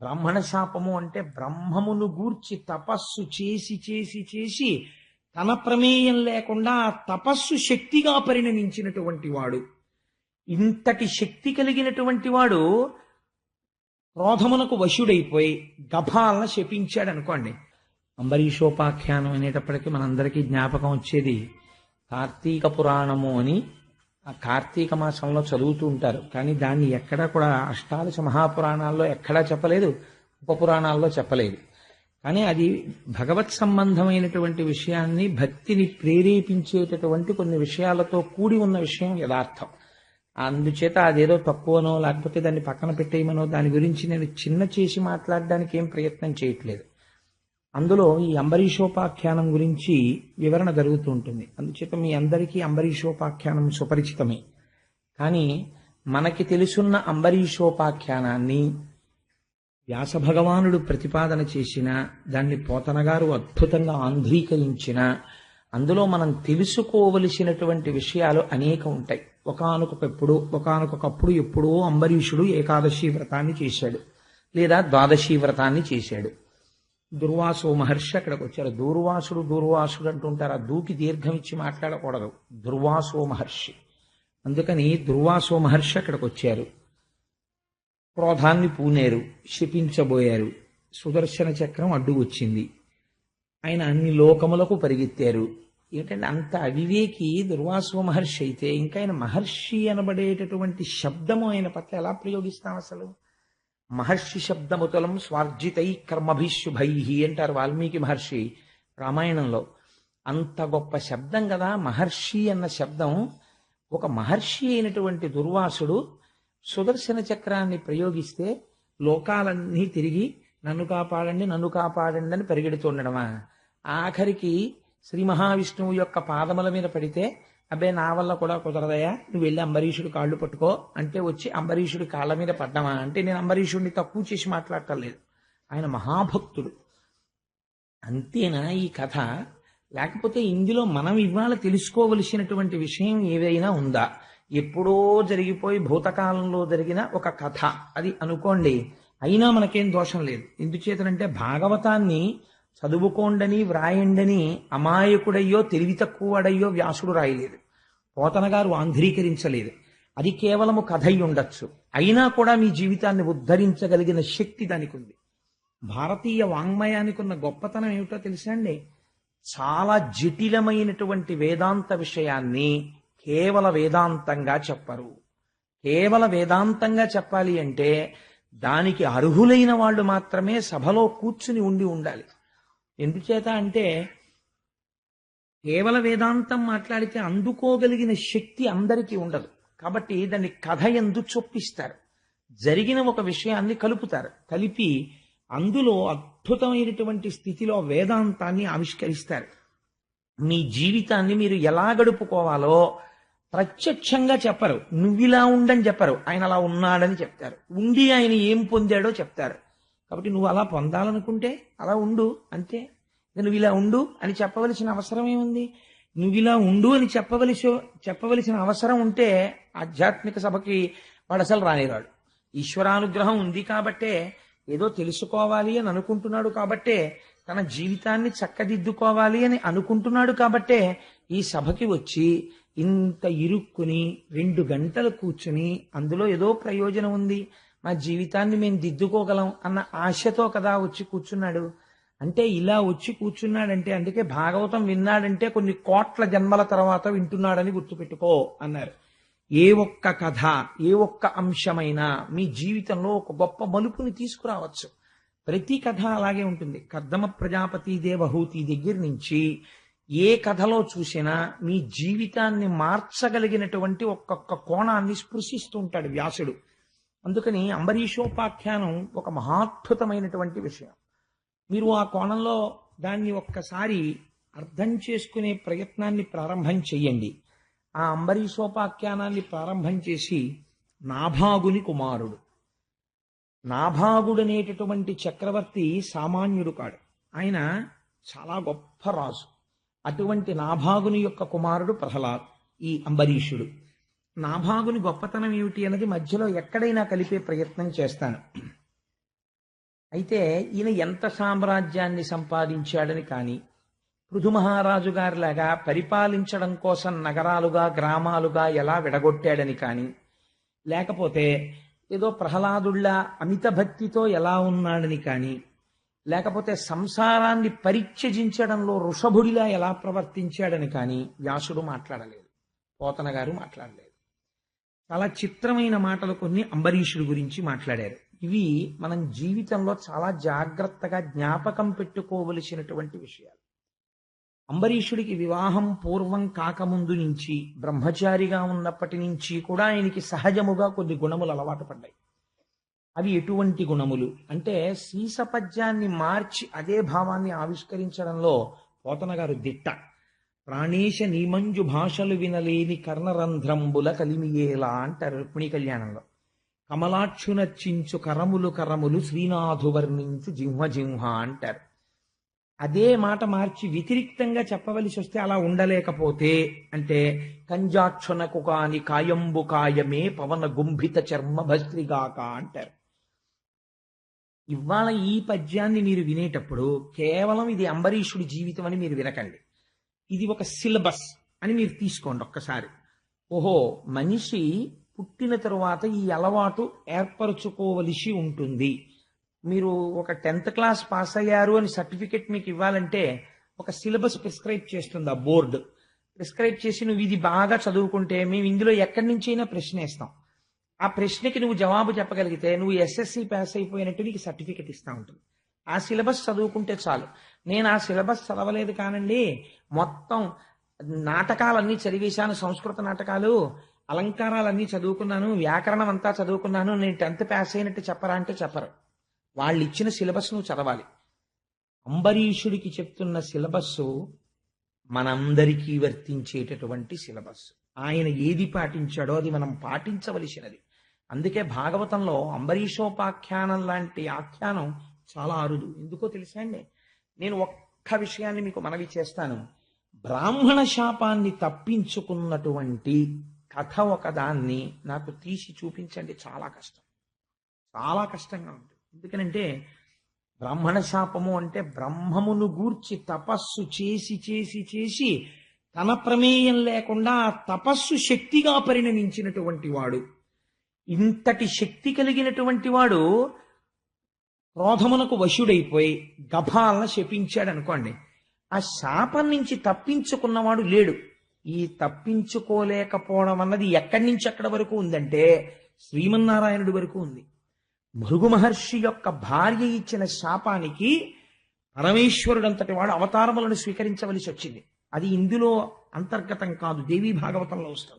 బ్రాహ్మణ శాపము అంటే బ్రహ్మమును గూర్చి తపస్సు చేసి చేసి చేసి తన ప్రమేయం లేకుండా తపస్సు శక్తిగా పరిణమించినటువంటి వాడు. ఇంతటి శక్తి కలిగినటువంటి వాడు క్రోధమునకు వశుడైపోయి గభాలను శపించాడు అనుకోండి. అంబరీషోపాఖ్యానం అనేటప్పటికీ మనందరికీ జ్ఞాపకం వచ్చేది కార్తీక పురాణము అని ఆ కార్తీక మాసంలో చదువుతూ ఉంటారు. కానీ దాన్ని ఎక్కడా కూడా అష్టాదశ మహాపురాణాల్లో ఎక్కడా చెప్పలేదు. ఉపపురాణాల్లో చెప్పలేదు. కానీ అది భగవత్ సంబంధమైనటువంటి విషయాన్ని భక్తిని ప్రేరేపించేటటువంటి కొన్ని విషయాలతో కూడి ఉన్న విషయం యథార్థం. అందుచేత అదేదో తక్కువనో లేకపోతే దాన్ని పక్కన పెట్టేయమనో దాని గురించి నేను చిన్న చేసి మాట్లాడడానికి ఏం ప్రయత్నం చేయట్లేదు. అందులో ఈ అంబరీషోపాఖ్యానం గురించి వివరణ జరుగుతూ ఉంటుంది. అందుచేత మీ అందరికీ అంబరీషోపాఖ్యానం సుపరిచితమే. కానీ మనకి తెలుసున్న అంబరీషోపాఖ్యానాన్ని వ్యాస భగవానుడు ప్రతిపాదన చేసిన దాన్ని పోతనగారు అద్భుతంగా ఆంధ్రీకరించిన అందులో మనం తెలుసుకోవలసినటువంటి విషయాలు అనేక ఉంటాయి. ఒకనొకప్పుడు ఒకనొకప్పుడు ఎప్పుడో అంబరీషుడు ఏకాదశి వ్రతాన్ని చేశాడు. లేదా ద్వాదశి వ్రతాన్ని చేశాడు. దుర్వాసో మహర్షి అక్కడికి వచ్చారు. దూర్వాసుడు దూర్వాసుడు అంటుంటారు. ఆ దూకి దీర్ఘం ఇచ్చి మాట్లాడకూడదు. దుర్వాసో మహర్షి. అందుకని దుర్వాసో మహర్షి అక్కడికి వచ్చారు. క్రోధాన్ని పూనేరు క్షిపించబోయారు సుదర్శన చక్రం అడ్డు వచ్చింది. ఆయన అన్ని లోకములకు పరిగెత్తారు. ఏంటంటే అంత అవివేకి దుర్వాసో మహర్షి అయితే ఇంకా ఆయన మహర్షి అనబడేటటువంటి శబ్దము ఆయన పట్ల ఎలా ప్రయోగిస్తాం అసలు? మహర్షి శబ్దముతలం స్వార్జితై కర్మభిశుభై అంటారు వాల్మీకి మహర్షి రామాయణంలో. అంత గొప్ప శబ్దం కదా మహర్షి అన్న శబ్దం. ఒక మహర్షి అయినటువంటి దుర్వాసుడు సుదర్శన చక్రాన్ని ప్రయోగిస్తే లోకాలన్నీ తిరిగి నన్ను కాపాడండి నన్ను కాపాడండి అని పరిగెడుతుండడమా ఆఖరికి శ్రీ మహావిష్ణువు యొక్క పాదముల మీద పడితే అబ్బే నా వల్ల కూడా కుదరదయా నువ్వు వెళ్ళి అంబరీషుడు కాళ్ళు పట్టుకో. అంటే వచ్చి అంబరీషుడి కాళ్ళ మీద పడ్డమా? అంటే నేను అంబరీషుడిని తక్కువ చేసి మాట్లాడటం లేదు ఆయన మహాభక్తుడు. అంతేనా ఈ కథ? లేకపోతే ఇందులో మనం ఇవాళ తెలుసుకోవలసినటువంటి విషయం ఏదైనా ఉందా? ఎప్పుడో జరిగిపోయి భూతకాలంలో జరిగిన ఒక కథ. అది అనుకోండి. అయినా మనకేం దోషం లేదు. ఎందుచేతనంటే భాగవతాన్ని చదువుకోండని వ్రాయండని అమాయకుడయ్యో తెలివి తక్కువడయ్యో వ్యాసుడు రాయలేదు. పోతన గారు ఆంధ్రీకరించలేదు అది కేవలము కథై ఉండొచ్చు అయినా కూడా మీ జీవితాన్ని ఉద్ధరించగలిగిన శక్తి దానికి ఉంది భారతీయ వాంగ్మయానికి ఉన్న గొప్పతనం ఏమిటో తెలుసా అండి? చాలా జటిలమైనటువంటి వేదాంత విషయాన్ని కేవల వేదాంతంగా చెప్పరు. కేవల వేదాంతంగా చెప్పాలి అంటే దానికి అర్హులైన వాళ్ళు మాత్రమే సభలో కూర్చుని ఉండి ఉండాలి. ఎందుచేత అంటే కేవల వేదాంతం మాట్లాడితే అందుకోగలిగిన శక్తి అందరికీ ఉండదు. కాబట్టి దాన్ని కథ ఎందు చొప్పిస్తారు. జరిగిన ఒక విషయాన్ని కలుపుతారు. కలిపి అందులో అద్భుతమైనటువంటి స్థితిలో వేదాంతాన్ని ఆవిష్కరిస్తారు. మీ జీవితాన్ని మీరు ఎలా గడుపుకోవాలో ప్రత్యక్షంగా చెప్పరు. నువ్విలా ఉండని చెప్పరు. ఆయన అలా ఉన్నాడని చెప్తారు. ఉండి ఆయన ఏం పొందాడో చెప్తారు. కాబట్టి నువ్వు అలా పొందాలనుకుంటే అలా ఉండు. అంతే. నువ్వు ఇలా ఉండు అని చెప్పవలసిన అవసరం ఏముంది? నువ్వు ఇలా ఉండు అని చెప్పవలసి చెప్పవలసిన అవసరం ఉంటే ఆధ్యాత్మిక సభకి వాడు అసలు రానిరాడు. ఈశ్వరానుగ్రహం ఉంది కాబట్టే ఏదో తెలుసుకోవాలి అని అనుకుంటున్నాడు కాబట్టే తన జీవితాన్ని చక్కదిద్దుకోవాలి అని అనుకుంటున్నాడు కాబట్టే ఈ సభకి వచ్చి ఇంత ఇరుక్కుని రెండు గంటలు కూర్చుని అందులో ఏదో ప్రయోజనం ఉంది. మా జీవితాన్ని మేము దిద్దుకోగలం అన్న ఆశతో కదా వచ్చి కూర్చున్నాడు. అంటే ఇలా వచ్చి కూర్చున్నాడంటే అందుకే భాగవతం విన్నాడంటే కొన్ని కోట్ల జన్మల తర్వాత వింటున్నాడని గుర్తుపెట్టుకో అన్నారు. ఏ ఒక్క కథ ఏ ఒక్క అంశమైనా మీ జీవితంలో ఒక గొప్ప మలుపుని తీసుకురావచ్చు. ప్రతి కథ అలాగే ఉంటుంది. కర్దమ ప్రజాపతి దేవహూతి దగ్గర నుంచి ఏ కథలో చూసినా మీ జీవితాన్ని మార్చగలిగినటువంటి ఒక్కొక్క కోణాన్ని స్పృశిస్తూ ఉంటాడు వ్యాసుడు. అందుకని అంబరీషోపాఖ్యానం ఒక మహాద్భుతమైనటువంటి విషయం. మీరు ఆ కోణంలో దాన్ని ఒక్కసారి అర్థం చేసుకునే ప్రయత్నాన్ని ప్రారంభం చెయ్యండి. ఆ అంబరీషోపాఖ్యానాన్ని ప్రారంభం చేసి నాభాగుని కుమారుడు. నాభాగుడనేటటువంటి చక్రవర్తి సామాన్యుడు కాడు. ఆయన చాలా గొప్ప రాజు. అటువంటి నాభాగుని యొక్క కుమారుడు ప్రహ్లాద్ ఈ అంబరీషుడు. నాభాగుని గొప్పతనం ఏమిటి అన్నది మధ్యలో ఎక్కడైనా కలిపే ప్రయత్నం చేస్తాను. అయితే ఈయన ఎంత సామ్రాజ్యాన్ని సంపాదించాడని కానీ పృథు మహారాజు గారిలాగా పరిపాలించడం కోసం నగరాలుగా గ్రామాలుగా ఎలా విడగొట్టాడని కానీ లేకపోతే ఏదో ప్రహ్లాదుల్లా అమిత భక్తితో ఎలా ఉన్నాడని కానీ లేకపోతే సంసారాన్ని పరిత్యజించడంలో ఋషభుడిలా ఎలా ప్రవర్తించాడని కానీ వ్యాసుడు మాట్లాడలేదు పోతన గారు మాట్లాడలేదు. చాలా చిత్రమైన మాటలు కొన్ని అంబరీషుడి గురించి మాట్లాడారు. ఇవి మనం జీవితంలో చాలా జాగ్రత్తగా జ్ఞాపకం పెట్టుకోవలసినటువంటి విషయాలు. అంబరీషుడికి వివాహం పూర్వం కాకముందు నుంచి బ్రహ్మచారిగా ఉన్నప్పటి నుంచి కూడా ఆయనకి సహజముగా కొన్ని గుణములు అలవాటు పడ్డాయి. అవి ఎటువంటి గుణములు? అంటే సీసపద్యాన్ని మార్చి అదే భావాన్ని ఆవిష్కరించడంలో పోతనగారు దిట్ట. ప్రాణేశ నీమంజు భాషలు వినలేని కర్ణరంధ్రంబుల కలిమియేలా అంటారు రుక్మిణి కళ్యాణంలో. కమలాక్షునర్చించు కరములు కరములు శ్రీనాథు వర్ణించు జింహ జింహ అంటారు. అదే మాట మార్చి వ్యతిరిక్తంగా చెప్పవలసి వస్తే అలా ఉండలేకపోతే అంటే కంజాక్షునకు కాని కాయంబు కాయమే పవన గుంభిత చర్మ భస్త్రిగాక అంటారు. ఇవాళ ఈ పద్యాన్ని మీరు వినేటప్పుడు కేవలం ఇది అంబరీషుడి జీవితం అని మీరు వినకండి. ఇది ఒక సిలబస్ అని మీరు తీసుకోండి ఒక్కసారి. ఓహో మనిషి పుట్టిన తరువాత ఈ అలవాటు ఏర్పరచుకోవలసి ఉంటుంది. మీరు ఒక టెన్త్ క్లాస్ పాస్ అయ్యారు అని సర్టిఫికెట్ మీకు ఇవ్వాలంటే ఒక సిలబస్ ప్రిస్క్రైబ్ చేస్తుంది ఆ బోర్డు. ప్రిస్క్రైబ్ చేసి నువ్వు ఇది బాగా చదువుకుంటే మేము ఇందులో ఎక్కడి నుంచైనా ప్రశ్న ఇస్తాం ఆ ప్రశ్నకి నువ్వు జవాబు చెప్పగలిగితే నువ్వు ఎస్ఎస్సి పాస్ అయిపోయినట్టు నీకు సర్టిఫికెట్ ఇస్తా ఉంటుంది. ఆ సిలబస్ చదువుకుంటే చాలు. నేను ఆ సిలబస్ చదవలేదు కానండి మొత్తం నాటకాలన్నీ చదివేశాను సంస్కృత నాటకాలు అలంకారాలన్నీ చదువుకున్నాను వ్యాకరణం అంతా చదువుకున్నాను నేను టెన్త్ పాస్ అయినట్టు చెప్పరా అంటే చెప్పరు. వాళ్ళు ఇచ్చిన సిలబస్ నువ్వు చదవాలి. అంబరీషుడికి చెప్తున్న సిలబస్సు మనందరికీ వర్తించేటటువంటి సిలబస్. ఆయన ఏది పాటించాడో అది మనం పాటించవలసినది. అందుకే భాగవతంలో అంబరీషోపాఖ్యానం లాంటి ఆఖ్యానం చాలా అరుదు. ఎందుకో తెలుసా అండి? నేను ఒక్క విషయాన్ని మీకు మనవి చేస్తాను. బ్రాహ్మణ శాపాన్ని తప్పించుకున్నటువంటి కథ ఒకదాన్ని నాకు తీసి చూపించండి చాలా కష్టం. చాలా కష్టంగా ఉంటుంది. ఎందుకనంటే బ్రాహ్మణ శాపము అంటే బ్రహ్మమును గూర్చి తపస్సు చేసి చేసి చేసి తన ప్రమేయం లేకుండా తపస్సు శక్తిగా పరిణమించినటువంటి వాడు. ఇంతటి శక్తి కలిగినటువంటి వాడు క్రోధమునకు వశుడైపోయి గభాలను శపించాడు అనుకోండి ఆ శాపం నుంచి తప్పించుకున్నవాడు లేడు. ఈ తప్పించుకోలేకపోవడం అన్నది ఎక్కడి నుంచి ఎక్కడి వరకు ఉందంటే శ్రీమన్నారాయణుడి వరకు ఉంది. భృగు మహర్షి యొక్క భార్య ఇచ్చిన శాపానికి పరమేశ్వరుడంతటి వాడు అవతారములను స్వీకరించవలసి వచ్చింది. అది ఇందులో అంతర్గతం కాదు దేవీ భాగవతంలో వస్తుంది.